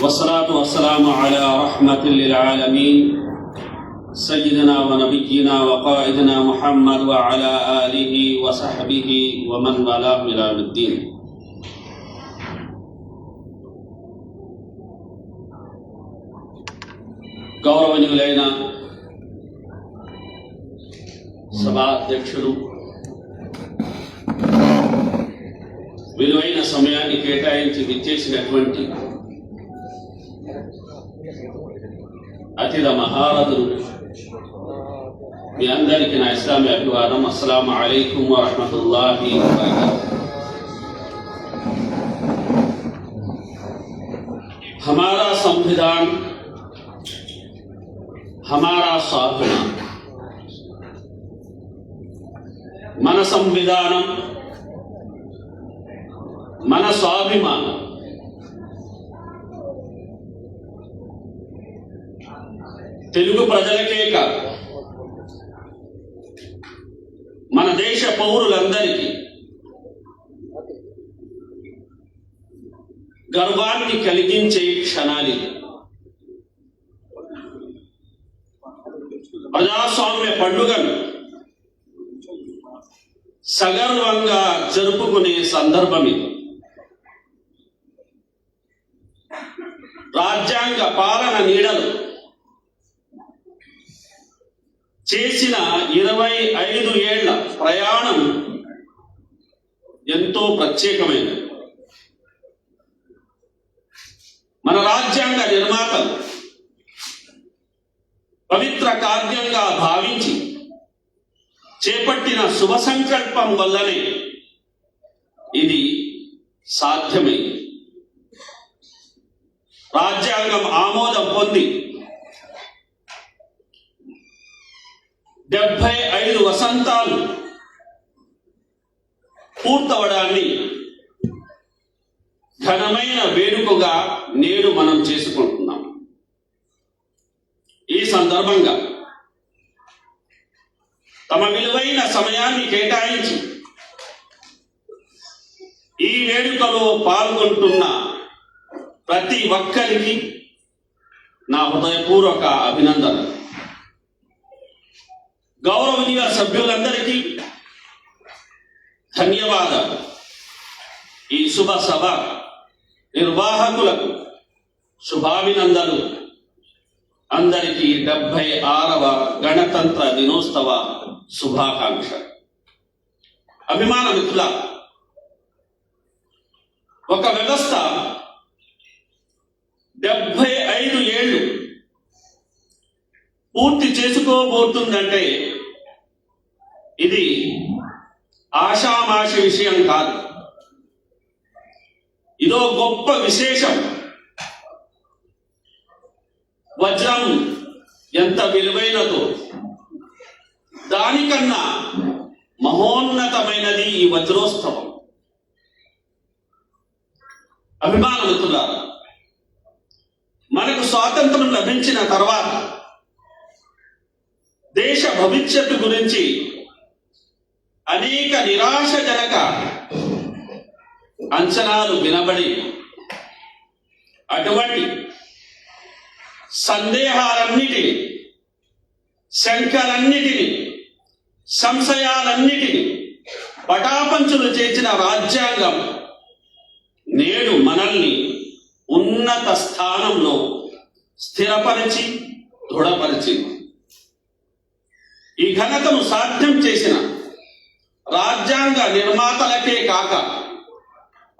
والصلاة والسلام على رحمة للعالمين سيدنا ونبينا وقائدنا محمد وعلى آله وصحبه ومن والاه إلى يوم الدين గౌరవనీయులైన సభాధ్యక్షులు విలువైన సమయాన్ని కేటాయించి విచ్చేసినటువంటి అతిథ మహారథులు మీ అందరికీ నా ఇస్లామీ అభివాదం అస్సలం అలైకుం వరహమతుల్లాహి వబరకాతుహ్. हमारा संविधान हमारा स्वाभिमान మన సంవిధానం మన స్వాభిమానం తెలుగు ప్రజలకే కాదు. మన దేశ పౌరులందరికీ గర్వాన్ని కలిగించే క్షణాలి ప్రజాస్వామ్య పండుగను సగర్వంగా జరుపుకునే సందర్భం ఇది. రాజ్యాంగ పాలన నీడలు చేసిన ఇరవై ఐదు ఏళ్ళ ప్రయాణం ఎంతో ప్రత్యేకమైనది. మన రాజ్యాంగ నిర్మాతలు పవిత్ర కార్యంగా భావించి చేపట్టిన శుభ సంకల్పం వల్లనే ఇది సాధ్యమైంది. రాజ్యాంగం ఆమోదం పొంది డెబ్బై ఐదు వసంతాలు పూర్తవడాన్ని ఘనమైన వేడుకగా నేడు మనం చేసుకుంటున్నాం. ఈ సందర్భంగా తమ విలువైన సమయాన్ని కేటాయించి ఈ వేడుకలో పాల్గొంటున్న ప్రతి ఒక్కరికి నా హృదయపూర్వక అభినందన గౌరవనీయ సభ్యులందరికీ ధన్యవాదాలు. ఈ శుభ సభ నిర్వాహకులకు శుభాభినందనలు. అందరికీ డెబ్బై ఆరవ గణతంత్ర దినోత్సవ శుభాకాంక్ష అభిమాన మిత్రుల ఒక వ్యవస్థ డెబ్బై ఐదు ఏళ్ళు పూర్తి చేసుకోబోతుందంటే ఇది ఆషామాషి విషయం కాదు. ఇదో గొప్ప విశేషం. వజ్రం ఎంత విలువైనదో. దానికన్నా మహోన్నతమైనది ఈ వజ్రోత్సవం. అభిమానమిత్రులారా మనకు స్వాతంత్రం లభించిన తర్వాత దేశ భవిష్యత్తు గురించి అనేక నిరాశజనక అంచనాలు వినబడి అటువంటి సందేహాలన్నిటిని శంకలన్నిటిని సంశయాలన్నిటిని పటాపంచులు చేసిన రాజ్యాంగం నేడు మనల్ని ఉన్నత స్థానంలో స్థిరపరిచి దృఢపరిచింది. ఈ ఘనతను సాధ్యం చేసిన రాజ్యాంగ నిర్మాతలకే కాక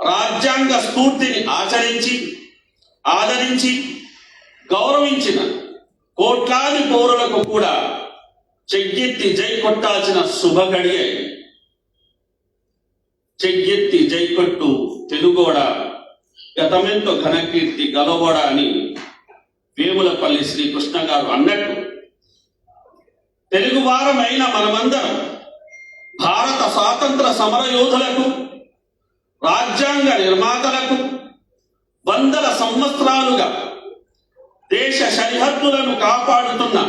రాజ్యాంగ స్ఫూర్తిని ఆచరించి ఆదరించి గౌరవించిన కోట్లాది పౌరులకు కూడా చెయ్యెత్తి జై కొట్టాల్సిన శుభగడియే చెయ్యెత్తి జై కొట్టు తెలుగోడ గతమెంతో ఘనకీర్తి గలగోడ అని వేములపల్లి శ్రీకృష్ణ గారు అన్నట్టు. తెలుగువారమైన మనమందరం భారత స్వాతంత్ర సమర యోధులకు రాజ్యాంగ నిర్మాతలకు వందల సంవత్సరాలుగా దేశ సరిహద్దులను కాపాడుతున్న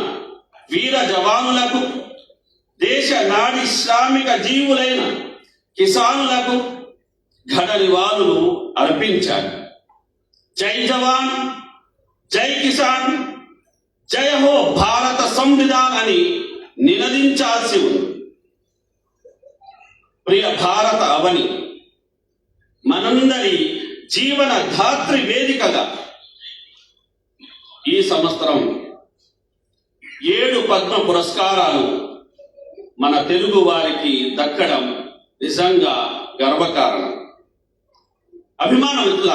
వీర జవానులకు దేశ నాడి శ్రామిక జీవులైన కిసానులకు ఘన నివాళులు అర్పించారు జై జవాన్ జై కిసాన్ జయ హో భారత సంవిధాన్ అని నినదించాల్సి ఉంది. ప్రియ భారత అవని మనందరి జీవన ధాత్రి వేదికగా ఈ సంవత్సరం ఏడు పద్మ పురస్కారాలు మన తెలుగు వారికి దక్కడం నిజంగా గర్వకారణం. అభిమాన మిత్రుల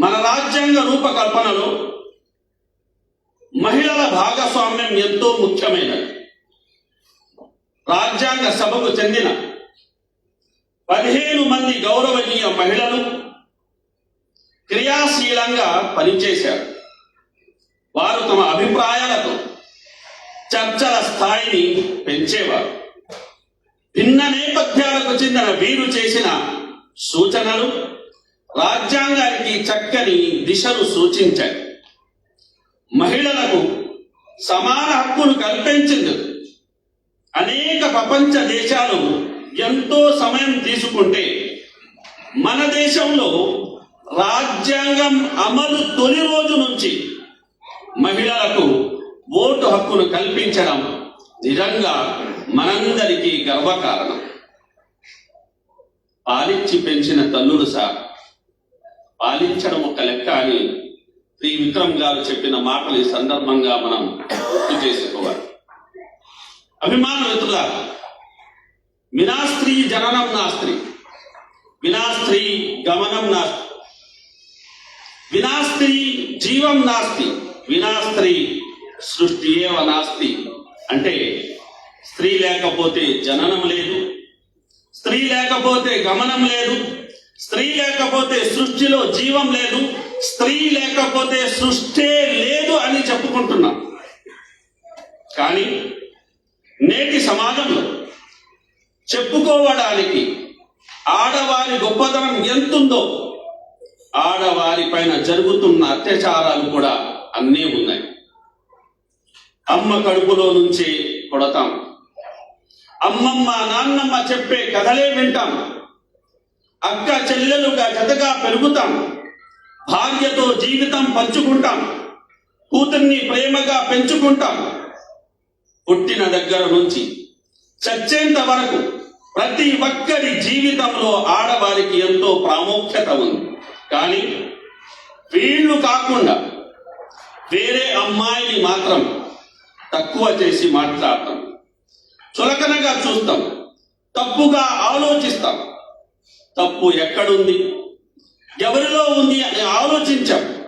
మన రాజ్యాంగ రూపకల్పనలో మహిళల భాగస్వామ్యం ఎంతో ముఖ్యమైనది. రాజ్యాంగ సభకు చెందిన పదిహేను మంది గౌరవనీయ మహిళలు క్రియాశీలంగా పనిచేశారు. వారు తమ అభిప్రాయాలతో చర్చల స్థాయిని పెంచేవారు. భిన్న నేపథ్యాలకు చెందిన వీరు చేసిన సూచనలు రాజ్యాంగానికి చక్కని దిశను సూచించాయి. మహిళలకు సమాన హక్కులు కల్పించింది. అనేక ప్రపంచ దేశాలు ఎంతో సమయం తీసుకుంటే మన దేశంలో రాజ్యాంగం అమలు తొలి రోజు నుంచి మహిళలకు ఓటు హక్కును కల్పించడం నిజంగా మనందరికీ గర్వకారణం. పాలించి పెంచిన తల్లులు సార్ పాలించడం ఒక లెక్క అని శ్రీ విక్రమ్ గారు చెప్పిన మాటలు ఈ సందర్భంగా మనం గుర్తు చేసి అభిమాన మిత్రుల వినాస్త్రీ జననం నాస్త్రి. వినా స్త్రీ గమనం నాస్తి వినాస్త్రీ జీవం నాస్తి వినా స్త్రీ సృష్టి ఏవ నాస్తి అంటే స్త్రీ లేకపోతే జననం లేదు. స్త్రీ లేకపోతే గమనం లేదు. స్త్రీ లేకపోతే సృష్టిలో జీవం లేదు. స్త్రీ లేకపోతే సృష్టే లేదు అని చెప్పుకుంటున్నాం. కానీ నేటి సమాజంలో చెప్పుకోవడానికి ఆడవారి గొప్పతనం ఎంతుందో ఆడవారి పైన జరుగుతున్న అత్యాచారాలు కూడా అన్నీ ఉన్నాయి. అమ్మ కడుపులో నుంచి కొడతాం. అమ్మమ్మ నాన్నమ్మ చెప్పే కథలే వింటాం. అక్క చెల్లెలుగా జతగా పెరుగుతాం. భార్యతో జీవితం పంచుకుంటాం. కూతుర్ని ప్రేమగా పెంచుకుంటాం. పుట్టిన దగ్గర నుంచి చచ్చేంత వరకు ప్రతి ఒక్కరి జీవితంలో ఆడవారికి ఎంతో ప్రాముఖ్యత ఉంది. కానీ వీళ్ళు కాకుండా వేరే అమ్మాయిని మాత్రం తక్కువ చేసి మాట్లాడతాం. చులకనగా చూస్తాం. తప్పుగా ఆలోచిస్తాం. తప్పు ఎక్కడుంది? ఎవరిలో ఉంది అని ఆలోచించాం.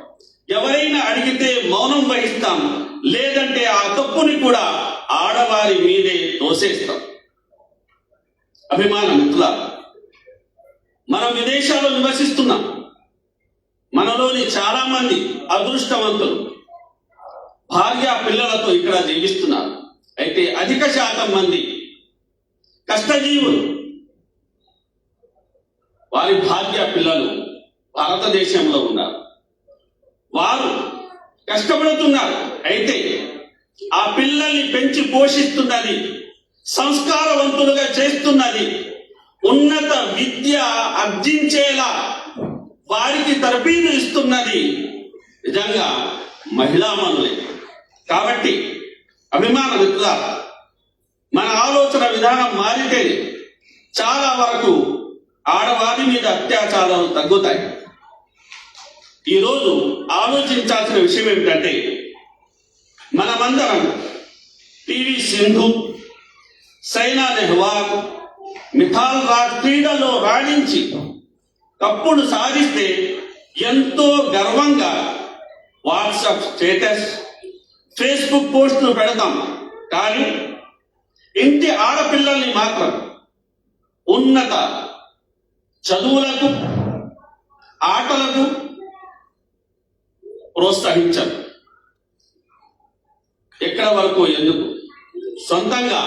ఎవరైనా అడిగితే మౌనం వహిస్తాం. లేదంటే ఆ తప్పుని కూడా ఆడవారి మీదే తోసేస్తాం అభిమాన మిత్రుల మనం విదేశాల్లో నివసిస్తున్నాం. మనలోని చాలా మంది అదృష్టవంతులు భార్య పిల్లలతో ఇక్కడ జీవిస్తున్నారు. అయితే అధిక శాతం మంది కష్టజీవులు. వారి భార్య పిల్లలు భారతదేశంలో ఉన్నారు. వారు కష్టపడుతున్నారు. అయితే ఆ పిల్లల్ని పెంచి పోషిస్తున్నది సంస్కారవంతులుగా చేస్తున్నది ఉన్నత విద్య అర్జించేలా వారికి తరబీదు ఇస్తున్నది. నిజంగా మహిళామణులే కాబట్టి అభిమాన మిత్రుల మన ఆలోచన విధానం మారితే చాలా వరకు ఆడవారి మీద అత్యాచారాలు తగ్గుతాయి. ఈరోజు ఆలోచించాల్సిన విషయం ఏమిటంటే మనమందరం పివి సింధు సైనా నెహ్వాల్ మిథాల్ రాజ్ క్రీడల్లో రాణించి కప్పులు సాధిస్తే ఎంతో గర్వంగా వాట్సాప్ స్టేటస్ ఫేస్బుక్ పోస్టులు పెడతాం. కానీ ఇంటి ఆడపిల్లల్ని మాత్రం ఉన్నత చదువులకు ఆటలకు ప్రోత్సహించరు. ఎక్కడ వరకు ఎందుకు? సొంతంగా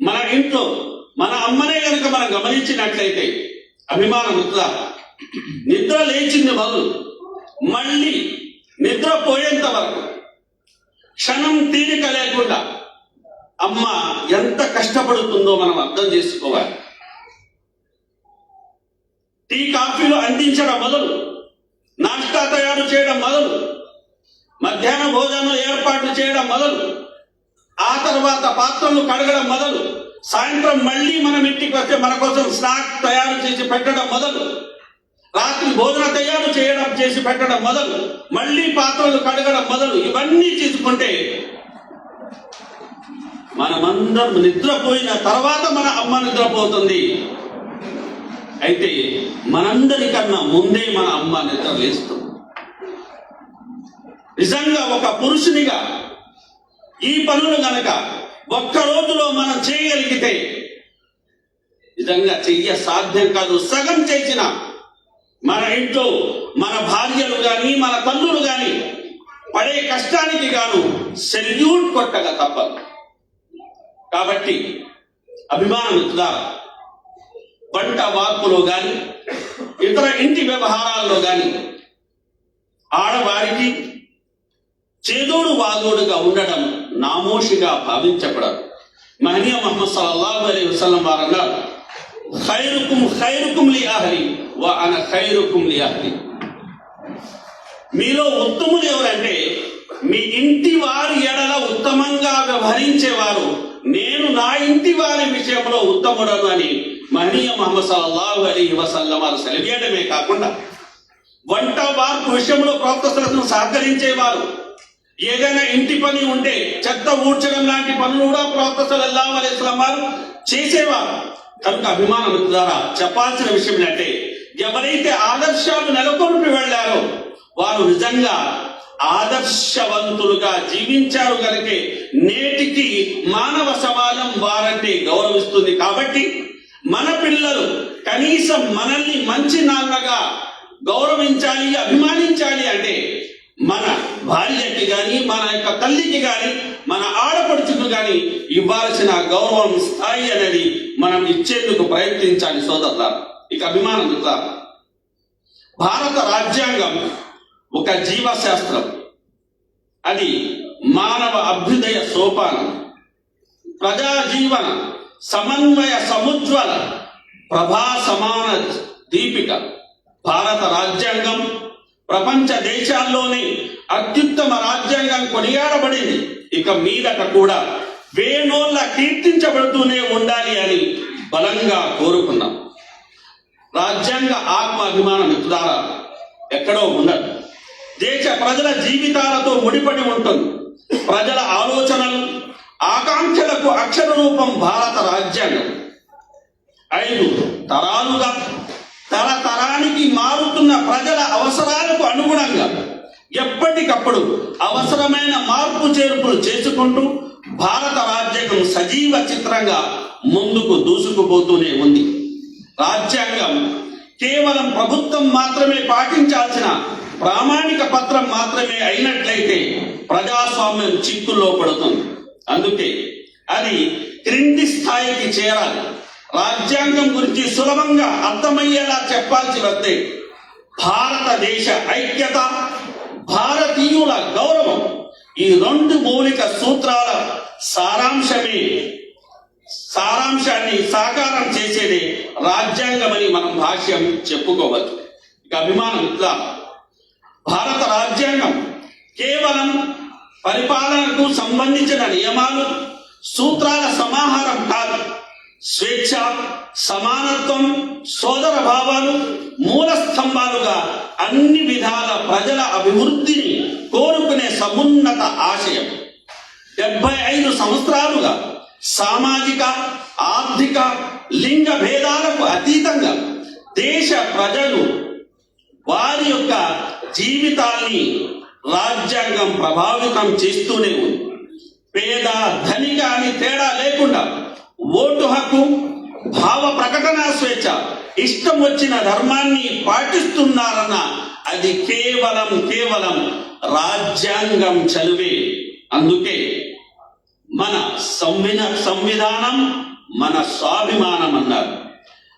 మన ఇంట్లో మన అమ్మనే కనుక మనం గమనించినట్లయితే అభిమాన మిత్ర నిద్ర లేచింది మొదలు మళ్ళీ నిద్ర పోయేంత వరకు క్షణం తీరిక లేకుండా అమ్మ ఎంత కష్టపడుతుందో మనం అర్థం చేసుకోవాలి. టీ కాఫీలు అందించడం మొదలు తయారు చేయడం మొదలు మధ్యాహ్న భోజనం ఏర్పాటు చేయడం మొదలు. ఆ తర్వాత పాత్రలు కడగడం మొదలు. సాయంత్రం మళ్ళీ మనం ఇంటికి వస్తే మన కోసం స్నాక్ తయారు చేసి పెట్టడం మొదలు. రాత్రి భోజన తయారు చేయడం చేసి పెట్టడం మొదలు. మళ్ళీ పాత్రలు కడగడం మొదలు. ఇవన్నీ తీసుకుంటే మనమందరం నిద్రపోయిన తర్వాత మన అమ్మ నిద్రపోతుంది. అయితే మనందరికన్నా ముందే మన అమ్మ నిద్ర లేస్తుంది. నిజంగా ఒక పురుషునిగా ఈ పనులు గనక ఒక్క రోజులో మనం చేయగలిగితే నిజంగా చెయ్య సాధ్యం కాదు. సగం చేసిన మన ఇంట్లో మన భార్యలు కానీ మన తల్లులు కానీ పడే కష్టానికి గాను సెల్యూట్ కొట్టగా తప్పదు. కాబట్టి అభిమానం మిత్రులారా వంట వార్పులో కానీ ఇతర ఇంటి వ్యవహారాల్లో కానీ ఆడవారికి చేదోడు వాదోడుగా ఉండడం నామోషిగా భావించబడదు. మహనీయ మహమ్మద్ సల్లాహు అలీ వసలం వారంగా ఖైరుకుం ఖైరుకుం లి అహ్లి వ అన ఖైరుకుం లి అహ్లి. మీలో ఉత్తములు ఎవరంటే మీ ఇంటి వారి ఎడల ఉత్తమంగా వ్యవహరించేవారు నేను నా ఇంటి వారి విషయంలో ఉత్తముడను అని మహనీయ మహమ్మద్ సల్లాహు అలీ వసల్లం వారు సెలవేయడమే కాకుండా వంట వార్పు విషయంలో ప్రవక్తలను సహకరించేవారు. ఏదైనా ఇంటి పని ఉంటే చెత్త ఊడ్చడం లాంటి పనులు కూడా ప్రవక్త సల్లల్లాహు అలైహి వసల్లం వారు చేసేవారు. కనుక అభిమానం ద్వారా చెప్పాల్సిన విషయం ఏంటంటే ఎవరైతే ఆదర్శాలు నెలకొల్పి వెళ్ళారో వారు నిజంగా ఆదర్శవంతులుగా జీవించారు కనుక నేటికి మానవ సమాజం వారంటే గౌరవిస్తుంది. కాబట్టి మన పిల్లలు కనీసం మనల్ని మంచి నాన్నగా గౌరవించాలి అభిమానించాలి అంటే మన భార్యకి కానీ మన యొక్క తల్లికి కానీ మన ఆడపడుచుకు కానీ ఇవ్వాల్సిన గౌరవం స్థాయి అనేది మనం ఇచ్చేందుకు ప్రయత్నించాలి సోదరుల ఇక అభిమానం భారత రాజ్యాంగం ఒక జీవశాస్త్రం. అది మానవ అభ్యుదయ సోపానం. ప్రజా జీవన సమన్వయ సముజ్వల ప్రభా సమాన దీపిక. భారత రాజ్యాంగం ప్రపంచ దేశాల్లోనే అత్యుత్తమ రాజ్యాంగం కొనియాడబడింది. ఇక మీదట కూడా వేణోళ్ళ కీర్తించబడుతూనే ఉండాలి అని బలంగా కోరుకున్నాం రాజ్యాంగ ఆత్మ అభిమానం ద్వారా ఎక్కడో ఉండదు దేశ ప్రజల జీవితాలతో ముడిపడి ఉంటుంది. ప్రజల ఆలోచనలు ఆకాంక్షలకు అక్షర రూపం భారత రాజ్యాంగం. ఐదు తరాలుగా తరతర తరతరానికి మారుతున్న ప్రజల అవసరాలకు అనుగుణంగా ఎప్పటికప్పుడు అవసరమైన మార్పు చేర్పులు చేసుకుంటూ భారత రాజ్యాంగం సజీవ చిత్రంగా ముందుకు దూసుకుపోతూనే ఉంది. రాజ్యాంగం కేవలం ప్రభుత్వం మాత్రమే పాటించాల్సిన ప్రామాణిక పత్రం మాత్రమే అయినట్లయితే ప్రజాస్వామ్యం చిక్కుల్లో పడుతుంది. అందుకే అది క్రింది స్థాయికి చేరాలి. రాజ్యాంగం గురించి సులభంగా అర్థమయ్యేలా చెప్పాల్సి వస్తే భారతదేశ ఐక్యత భారతీయుల గౌరవం ఈ రెండు మౌలిక సూత్రాల సారాంశమే. సారాంశాన్ని సాకారం చేసేదే రాజ్యాంగమని మనం భాష్యం చెప్పుకోవచ్చు. ఇక అభిమానం ఇట్లా భారత రాజ్యాంగం కేవలం పరిపాలనకు సంబంధించిన నియమాలు సూత్రాల సమాహారం కాదు. స్వేచ్ఛ సమానత్వం సోదర భావాలు మూల స్తంభాలుగా అన్ని విధాల ప్రజల అభివృద్ధిని కోరుకునే సమున్నత ఆశయం. డెబ్బై ఐదు సంవత్సరాలుగా సామాజిక ఆర్థిక లింగ భేదాలకు అతీతంగా దేశ ప్రజలు వారి యొక్క జీవితాన్ని రాజ్యాంగం ప్రభావితం చేస్తూనే ఉంది. పేద ధనిక అని తేడా లేకుండా ఓటు హక్కు భావ ప్రకటన స్వేచ్ఛ ఇష్టం వచ్చిన ధర్మాన్ని పాటిస్తున్నారన్న అది కేవలం కేవలం రాజ్యాంగం చలువే అందుకే మన సంవిన సంవిధానం మన స్వాభిమానం అన్నారు.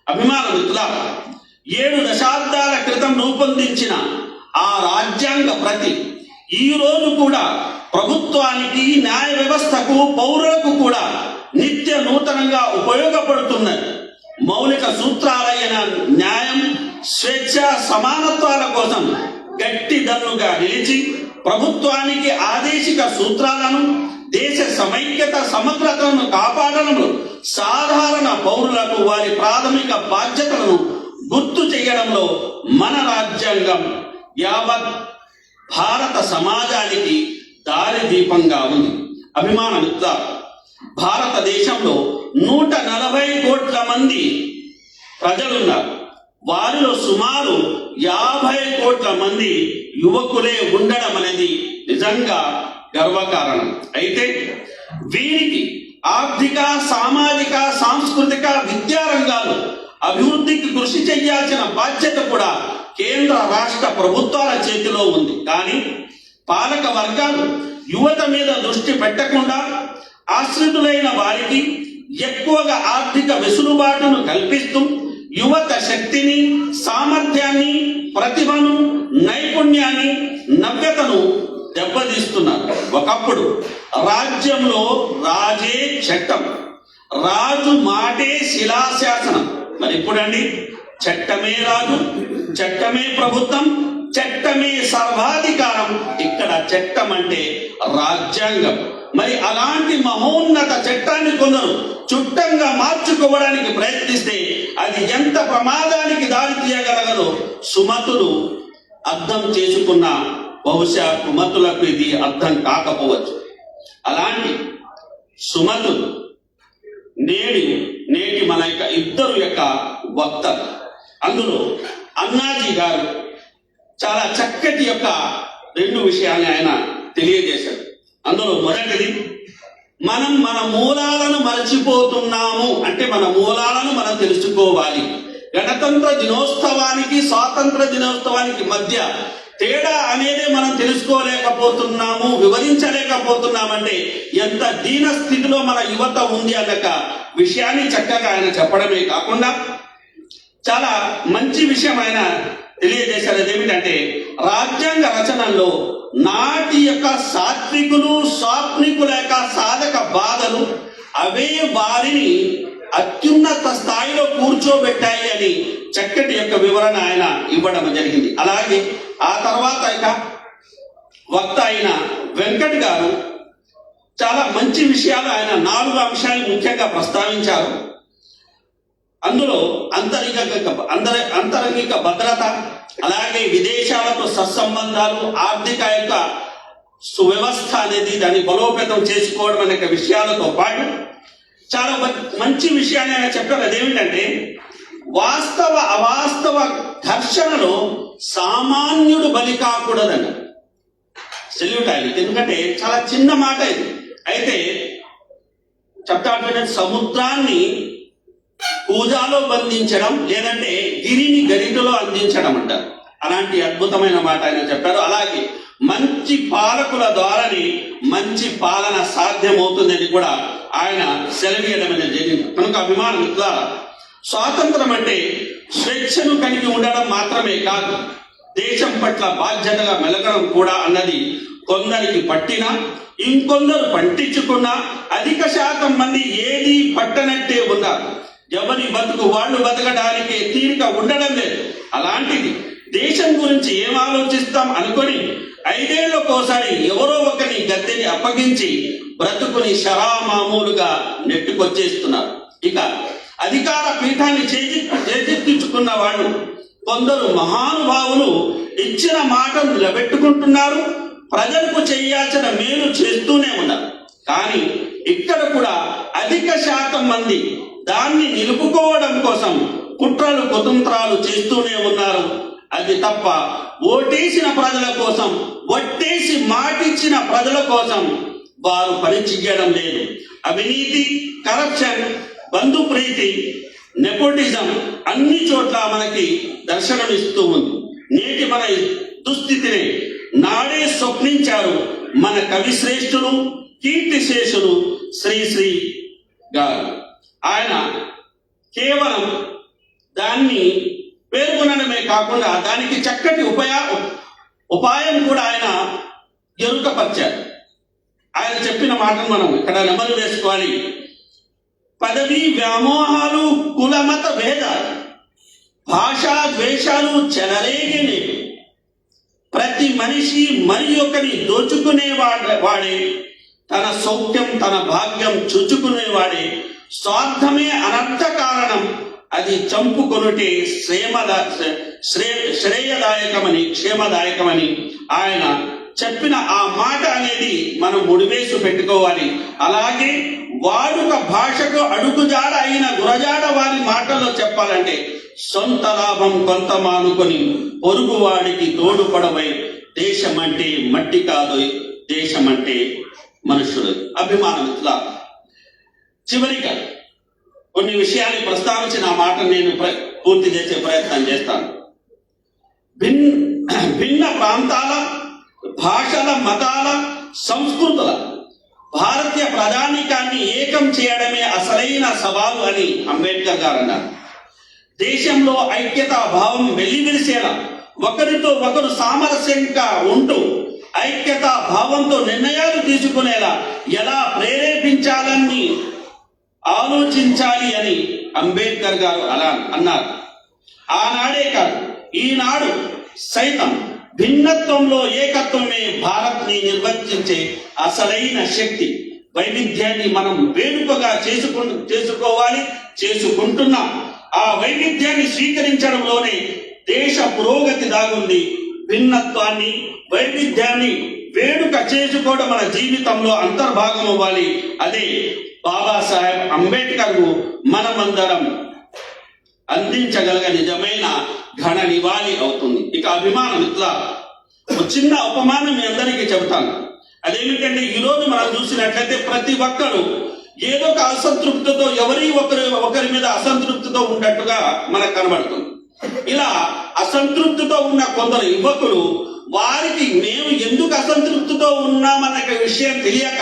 అభిమాన మిత్రులారా ఏడు దశాబ్దాల క్రితం రూపొందించిన ఆ రాజ్యాంగ ప్రతి ఈ రోజు కూడా ప్రభుత్వానికి న్యాయ వ్యవస్థకు పౌరులకు కూడా నిత్య నూతనంగా ఉపయోగపడుతున్నది మౌలిక సూత్రాలైన న్యాయం స్వేచ్ఛ సమానత్వాల కోసం గట్టి దన్నుగా నిలిచి ప్రభుత్వానికి ఆదేశిక సూత్రాలను దేశ సమైక్యత సమగ్రతను కాపాడడంలో సాధారణ పౌరులకు వారి ప్రాథమిక బాధ్యతలను గుర్తు చేయడంలో మన రాజ్యాంగం యావత్ భారత సమాజానికి దారిదీపంగా ఉంది. అభిమాన మిత్ర భారతదేశంలో నూట నలభై కోట్ల మంది ప్రజలున్నారు. వారిలో సుమారు యాభై కోట్ల మంది యువకులే ఉండడం అనేది నిజంగా గర్వకారణం. అయితే వీరికి ఆర్థిక సామాజిక సాంస్కృతిక విద్యా రంగాలు అభివృద్ధికి కృషి చేయాల్సిన బాధ్యత కూడా కేంద్ర రాష్ట్ర ప్రభుత్వాల చేతిలో ఉంది. కానీ పాలక వర్గాలు యువత మీద దృష్టి పెట్టకుండా ఆశ్రితులైన వారికి ఎక్కువగా ఆర్థిక వెసులుబాటును కల్పిస్తూ యువత శక్తిని సామర్థ్యాన్ని ప్రతిభను నైపుణ్యాన్ని నవ్యతను దెబ్బతీస్తున్నారు. ఒకప్పుడు రాజ్యంలో రాజే చట్టం రాజు మాటే శిలాశాసనం. మరి ఇప్పుడండి చట్టమే రాజు చట్టమే ప్రభుత్వం చట్టమే సర్వాధికారం. ఇక్కడ చట్టం అంటే రాజ్యాంగం. మరి అలాంటి మహోన్నత చట్టాన్ని కొందరు చుట్టంగా మార్చుకోవడానికి ప్రయత్నిస్తే అది ఎంత ప్రమాదానికి దారి తీయగలగదో. సుమతులు అర్థం చేసుకున్న బహుశా కుమతులకు ఇది అర్థం కాకపోవచ్చు. అలాంటి సుమతులు నేడి నేటి మన యొక్క ఇద్దరు యొక్క వక్తలు. అందులో అన్నాజీ గారు చాలా చక్కటి యొక్క రెండు విషయాన్ని ఆయన తెలియజేశారు. అందులో మొదటిది మనం మన మూలాలను మరచిపోతున్నాము. అంటే మన మూలాలను మనం తెలుసుకోవాలి. గణతంత్ర దినోత్సవానికి స్వాతంత్ర దినోత్సవానికి మధ్య తేడా అనేది మనం తెలుసుకోలేకపోతున్నాము వివరించలేకపోతున్నామంటే ఎంత దీన స్థితిలో మన యువత ఉంది అన్నక విషయాన్ని చక్కగా ఆయన చెప్పడమే కాకుండా చాలా మంచి విషయం ఆయన తెలియజేశారు అదేమిటంటే రాజ్యాంగ రచనల్లో నాటి యొక్క సాత్వికులు సాత్వికుల యొక్క సాధక బాధలు అవే వారిని అత్యున్నత స్థాయిలో కూర్చోబెట్టాయి అని చక్కటి యొక్క వివరణ ఆయన ఇవ్వడం జరిగింది. అలాగే ఆ తర్వాత ఇక వక్త అయిన వెంకట్ గారు చాలా మంచి విషయాలు ఆయన నాలుగు అంశాలు ముఖ్యంగా ప్రస్తావించారు. అందులో అంతరిక అందర అంతరంగిక భద్రత అలాగే విదేశాలతో సత్సంబంధాలు ఆర్థిక యొక్క సువ్యవస్థ అనేది దాన్ని బలోపేతం చేసుకోవడం అనే విషయాలతో పాటు చాలా మంచి విషయాన్ని ఆయన చెప్పారు. అదేమిటంటే వాస్తవ అవాస్తవ ఘర్షణలో సామాన్యుడు బలి కాకూడదన్న. సెల్యూట్ ఎందుకంటే చాలా చిన్న మాట ఇది. అయితే చెప్తా సముద్రాన్ని పూజాలో బంధించడం లేదంటే గిరిని గరిటలో అందించడం అంటారు. అలాంటి అద్భుతమైన మాట ఆయన చెప్పారు. అలాగే మంచి పాలకుల ద్వారానే మంచి పాలన సాధ్యమవుతుందని కూడా ఆయన సెలవీయడం అనేది జరిగింది. కనుక అభిమాన ద్వారా స్వాతంత్రం అంటే స్వేచ్ఛను కలిగి ఉండడం మాత్రమే కాదు దేశం పట్ల బాధ్యతగా మెలగడం కూడా అన్నది కొందరికి పట్టిన ఇంకొందరు పట్టించుకున్న అధిక శాతం మంది ఏది పట్టనట్టే ఉన్నారు ఎవరి బతుకు వాళ్ళు బతకడానికి తీరిక ఉండడం లేదు. అలాంటిది దేశం గురించి ఏం ఆలోచిస్తాం అనుకొని ఐదేళ్ళకోసారి ఎవరో ఒకరి గద్దెని అప్పగించి బ్రతుకుని షరామామూలుగా నెట్టుకొచ్చేస్తున్నారు. ఇక అధికార పీఠాన్ని చేజి చేజెక్కించుకున్న వాళ్ళు కొందరు మహానుభావులు ఇచ్చిన మాటను నిలబెట్టుకుంటున్నారు ప్రజలకు చేయాల్సిన మేలు చేస్తూనే ఉన్నారు. కానీ ఇక్కడ కూడా అధిక శాతం మంది దాన్ని నిలుపుకోవడం కోసం కుట్రలు కుతంత్రాలు చేస్తూనే ఉన్నారు. అది తప్ప ఓటేసిన ప్రజల కోసం ఒట్టేసి మాటిచ్చిన ప్రజల కోసం వారు పని చెయ్యడం లేదు. అవినీతి కరప్షన్ బంధు ప్రీతి నెపోటిజం అన్ని చోట్ల మనకి దర్శనమిస్తూ ఉంది. నేటి మన దుస్థితిని నాడే స్వప్నించారు మన కవి శ్రేష్ఠులు కీర్తిశేషులు శ్రీ శ్రీ గారు ఆయన కేవలం దాన్ని పేర్కొనడమే కాకుండా దానికి చక్కటి ఉపయా ఉపాయం కూడా ఆయన ఎరుకపరిచారు ఆయన చెప్పిన మాటను మనం ఇక్కడ నెమలు వేసుకోవాలి. పదవి వ్యామోహాలు కులమత భేదాలు భాషా ద్వేషాలు చెలరేగినవి ప్రతి మనిషి మరి ఒకరి దోచుకునే వాడ- వాడే తన సౌఖ్యం తన భాగ్యం చుచుకునేవాడే స్వార్థమే అనర్థ కారణం. అది చంపుకొనుటే శ్రేమద శ్రే శ్రేయదాయకమని క్షేమదాయకమని ఆయన చెప్పిన ఆ మాట అనేది మనం ముడివేసి పెట్టుకోవాలి. అలాగే వాడుక భాషకు అడుగుజాడ అయిన గురజాడ వారి మాటల్లో చెప్పాలంటే సొంత లాభం కొంత మానుకొని పొరుగువాడికి తోడుపడవై దేశమంటే మట్టి కాదు దేశమంటే మనుషులు. అభిమానం ఇట్లా. చివరిగా కొన్ని విషయాలు ప్రస్తావించి నా మాట నేను పూర్తి చేసే ప్రయత్నం చేస్తాను. భిన్ భిన్న ప్రాంతాల భాషల మతాల సంస్కృతుల భారతీయ ప్రధానికాన్ని ఏకం చేయడమే అసలైన సవాలు అని అంబేద్కర్ గారు అన్నారు. దేశంలో ఐక్యతా భావం వెల్లివిరిసేలా ఒకరితో ఒకరు సామరస్యంగా ఉంటూ ఐక్యతా భావంతో నిర్ణయాలు తీసుకునేలా ఎలా ప్రేరేపించాలని ఆలోచించాలి అని అంబేద్కర్ గారు అలా అన్నారు. ఆనాడే కాదు ఈనాడు సైతం భిన్నత్వంలో ఏకత్వమే భారత్ని నిర్వర్తించే అసలైన శక్తి వైవిధ్యాన్ని మనం వేడుకగా చేసుకు చేసుకోవాలి చేసుకుంటున్నాం. ఆ వైవిధ్యాన్ని స్వీకరించడంలోనే దేశ పురోగతి దాగుంది. భిన్నత్వాన్ని వైవిధ్యాన్ని వేడుక చేసుకోవడం మన జీవితంలో అంతర్భాగం అవ్వాలి అదే బాబాసాహెబ్ అంబేద్కర్ మనమందరం అందించగలగ నిజమైన ఘన నివాళి అవుతుంది. ఇక అభిమానం ఇట్లా. ఒక చిన్న ఉపమానం మీ అందరికీ చెబుతాను. అదేమిటంటే ఈరోజు మనం చూసినట్లయితే ప్రతి ఒక్కరు ఏదో ఒక అసంతృప్తితో ఎవరి ఒకరి ఒకరి మీద అసంతృప్తితో ఉన్నట్టుగా మనకు కనబడుతుంది. ఇలా అసంతృప్తితో ఉన్న కొందరు యువకులు వారికి మేము ఎందుకు అసంతృప్తితో ఉన్నామన్న విషయం తెలియక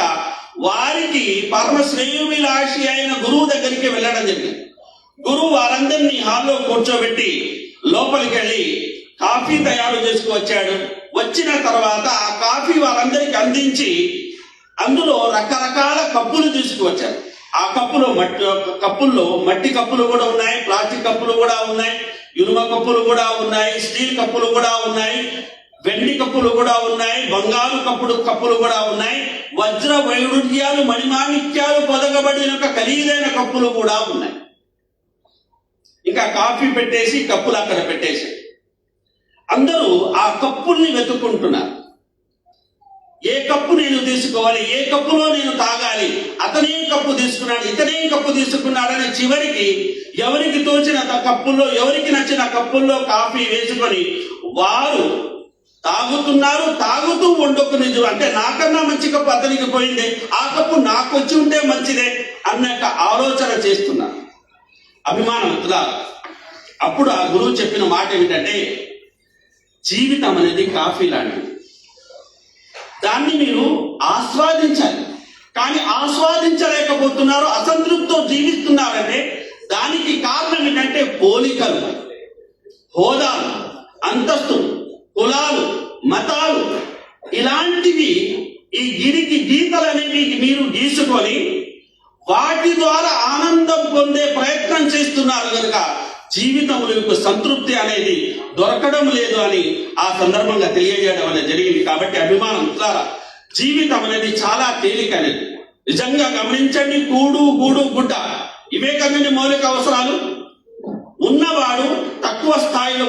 వారికి పరమ శ్రేయోభిలాషి అయిన గురువు దగ్గరికి వెళ్ళడం జరిగింది. గురువు వారందరినీ హాల్లో కూర్చోబెట్టి లోపలికి వెళ్ళి కాఫీ తయారు చేసుకువచ్చాడు వచ్చిన తర్వాత ఆ కాఫీ వారందరికి అందించి అందులో రకరకాల కప్పులు తీసుకువచ్చారు. ఆ కప్పులో మట్టి కప్పుల్లో మట్టి కప్పులు కూడా ఉన్నాయి ప్లాస్టిక్ కప్పులు కూడా ఉన్నాయి ఇనుమ కప్పులు కూడా ఉన్నాయి స్టీల్ కప్పులు కూడా ఉన్నాయి. వెండి కప్పులు కూడా ఉన్నాయి బంగారు కప్పులు కప్పులు కూడా ఉన్నాయి వజ్ర వైరుధ్యాలు మణిమాణిక్యాలు పొదగబడిన ఒక ఖరీదైన కప్పులు కూడా ఉన్నాయి. ఇంకా కాఫీ పెట్టేసి కప్పులు అక్కడ పెట్టేసి అందరూ ఆ కప్పుల్ని వెతుక్కుంటున్నారు. ఏ కప్పు నేను తీసుకోవాలి ఏ కప్పులో నేను తాగాలి అతనే కప్పు తీసుకున్నాడు ఇతనే కప్పు తీసుకున్నాడని చివరికి ఎవరికి తోచిన కప్పుల్లో ఎవరికి నచ్చిన కప్పుల్లో కాఫీ వేసుకొని వారు తాగుతున్నారు తాగుతూ వండుకుని అంటే నాకన్నా మంచిగా కప్పు అతనికి పోయిందే. ఆ కప్పు నాకు వచ్చి ఉంటే మంచిదే అన్నట్టు ఆలోచన చేస్తున్నారు అభిమానం ఇట్లా. అప్పుడు ఆ గురువు చెప్పిన మాట ఏమిటంటే జీవితం అనేది కాఫీ లాంటిది. దాన్ని మీరు ఆస్వాదించాలి. కానీ ఆస్వాదించలేకపోతున్నారు అసంతృప్తితో జీవిస్తున్నారంటే దానికి కారణం ఏంటంటే పోలికలు. హోదాలు అంతస్తులు కులాలు. మతాలు ఇలాంటివి ఈ గిరికి గీతలు అనేవి మీరు గీసుకొని వాటి ద్వారా ఆనందం పొందే ప్రయత్నం చేస్తున్నారు కనుక జీవితంలో యొక్క సంతృప్తి అనేది దొరకడం లేదు అని ఆ సందర్భంగా తెలియజేయడం అనేది జరిగింది. కాబట్టి అభిమానం ద్వారా జీవితం అనేది చాలా తేలికనేది. నిజంగా గమనించండి కూడు గూడు గుడ్డ. ఇవే కదండి మౌలిక అవసరాలు? ఉన్నవాడు తక్కువ స్థాయిలో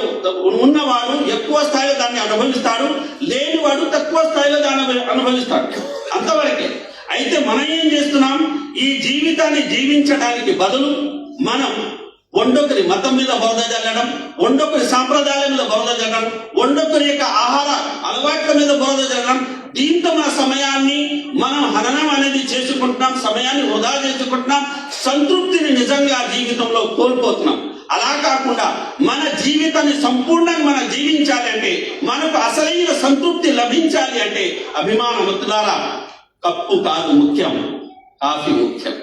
ఉన్నవాడు ఎక్కువ స్థాయిలో దాన్ని అనుభవిస్తాడు లేనివాడు తక్కువ స్థాయిలో దాన్ని అనుభవిస్తాడు. అంతవరకే. అయితే మనం ఏం చేస్తున్నాం? ఈ జీవితాన్ని జీవించడానికి బదులు మనం ఒండొకరి మతం మీద బురద జల్లడం ఒండొకరి సాంప్రదాయాల మీద బురద జల్లడం ఒండొకరి యొక్క ఆహార అలవాట్ల మీద బురద జల్లడం దీంతో మన సమయాన్ని మనం హననం అనేది చేసుకుంటున్నాం సమయాన్ని వృధా చేసుకుంటున్నాం సంతృప్తిని నిజంగా జీవితంలో కోల్పోతున్నాం. అలా కాకుండా మన జీవితాన్ని సంపూర్ణంగా మనం జీవించాలి అంటే మనకు అసలైన సంతృప్తి లభించాలి అంటే అభిమానముద్దులారా కప్పు కాదు ముఖ్యం కాఫీ ముఖ్యం.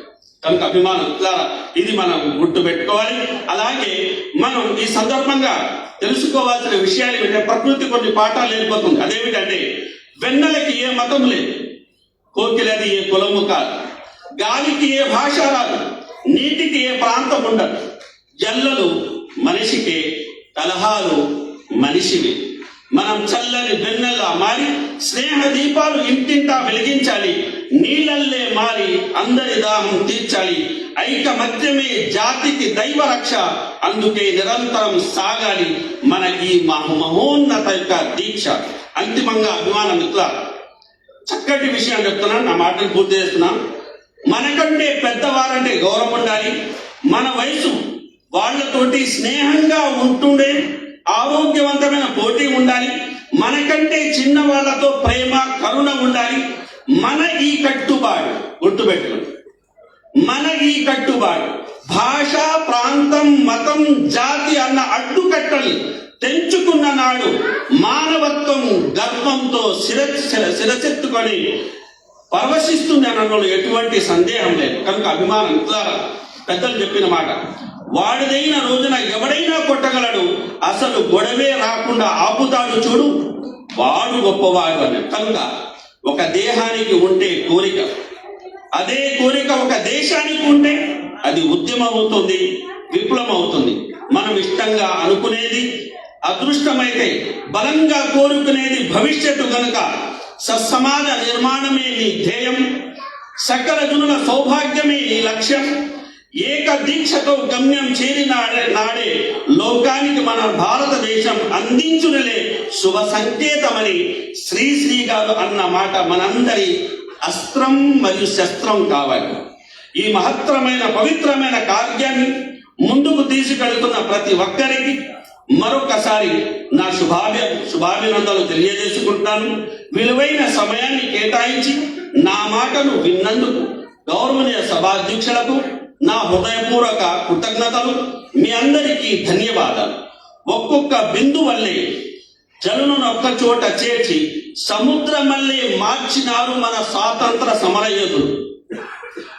కనుక అభిమానముద్దులారా ఇది మనం గుర్తు పెట్టుకోవాలి. అలాగే మనం ఈ సందర్భంగా తెలుసుకోవాల్సిన విషయాలు ఏమిటంటే ప్రకృతి కొన్ని పాఠాలు నేర్పుతుంది. అదేమిటంటే వెన్నెలకి ఏ మతం లేదు. కోకిలది ఏ కులము కాదు. గాలికి ఏ భాష రాదు నీటికి ఏ ప్రాంతం ఉండదు. జల్లలు మనిషికి కలహాలు మనిషివి. మనం చల్లని వెన్నెలా మారి స్నేహ దీపాలు ఇంటింటా వెలిగించాలి నీళ్ళల్లే మారి అందరి దాహం తీర్చాలి. ఐకమత్యమే జాతికి దైవ రక్ష అందుకే నిరంతరం సాగాలి మన ఈ మహోన్నత యొక్క దీక్ష. అంతిమంగా అభిమాన మిత్ర చక్కటి విషయం చెప్తున్నాను నా మాటలు పూర్తి చేస్తున్నాను. మనకంటే పెద్దవారంటే గౌరవం ఉండాలి. మన వయసు వాళ్ళతోటి స్నేహంగా ఉంటుండే ఆరోగ్యవంతమైన పోటీ ఉండాలి. మనకంటే చిన్న వాళ్ళతో ప్రేమ కరుణ ఉండాలి. మన ఈ కట్టుబాటు గుర్తుపెట్టుకోండి. మన ఈ కట్టుబాటు భాష ప్రాంతం మతం జాతి అన్న అడ్డుకట్టలు తెంచుకున్న నాడు మానవత్వం గర్వంతో శిర శిర- శిరసెత్తుకొని పరవశిస్తుంది అనడంలో ఎటువంటి సందేహం లేదు. కనుక అభిమానం మిత్రులారా, పెద్దలు చెప్పిన మాట. వాడిదైన రోజున ఎవడైనా కొట్టగలడు అసలు గొడవే రాకుండా ఆపుతాడు చూడు. వాడు గొప్పవాడు అని కనుక ఒక దేహానికి ఉంటే కోరిక అదే కోరిక ఒక దేశానికి ఉంటే అది ఉద్యమం అవుతుంది విప్లవం అవుతుంది మనం ఇష్టంగా అనుకునేది అదృష్టమైతే బలంగా కోరుకునేది భవిష్యత్తు కనుక సత్సమాజ నిర్మాణమే నీ ధ్యేయం. సకల జనుల సౌభాగ్యమే నీ లక్ష్యం. ఏక దీక్షతో గమ్యం చేరినాడే నాడే లోకానికి మన భారతదేశం అందించునలే శుభ సంకేతమని శ్రీశ్రీ గారు అన్న మాట మనందరి అస్త్రం మరియు శస్త్రం కావాలి. ఈ మహత్తరమైన పవిత్రమైన కార్యాన్ని ముందుకు తీసుకెళ్తున్న ప్రతి ఒక్కరికి మరొకసారి నా శుభాభి శుభాభినందనలు తెలియజేసుకుంటాను. విలువైన సమయాన్ని కేటాయించి నా మాటను విన్నందుకు గౌరవనీయ సభాధ్యక్షులకు నా హృదయపూర్వక కృతజ్ఞతలు. మీ అందరికీ ధన్యవాదాలు. ఒక్కొక్క బిందు వల్లే జనులను ఒక్క చోట చేర్చి సముద్రమల్లే మార్చినారు మన స్వాతంత్ర సమరయోధులు.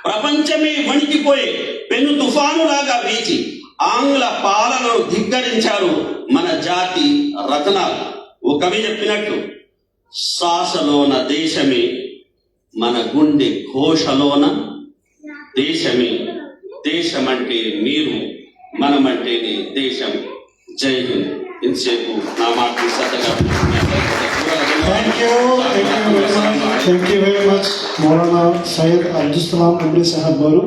ప్రపంచమే వణికిపోయే పెను తుఫానులాగా వీచి ఆంగ్ల పాలనను ధిక్కరించారు మన జాతి రతనాలు. ఓ కవి చెప్పినట్టు శ్వాసలోన దేశమే మన గుండె ఘోషలోన దేశమే దేశమంటే మీరు మనమంటేనే దేశం. జై హింద్. ఇంతసేపు నా మాట శ్రద్ధగా much, Maulana Syed Abdul Salam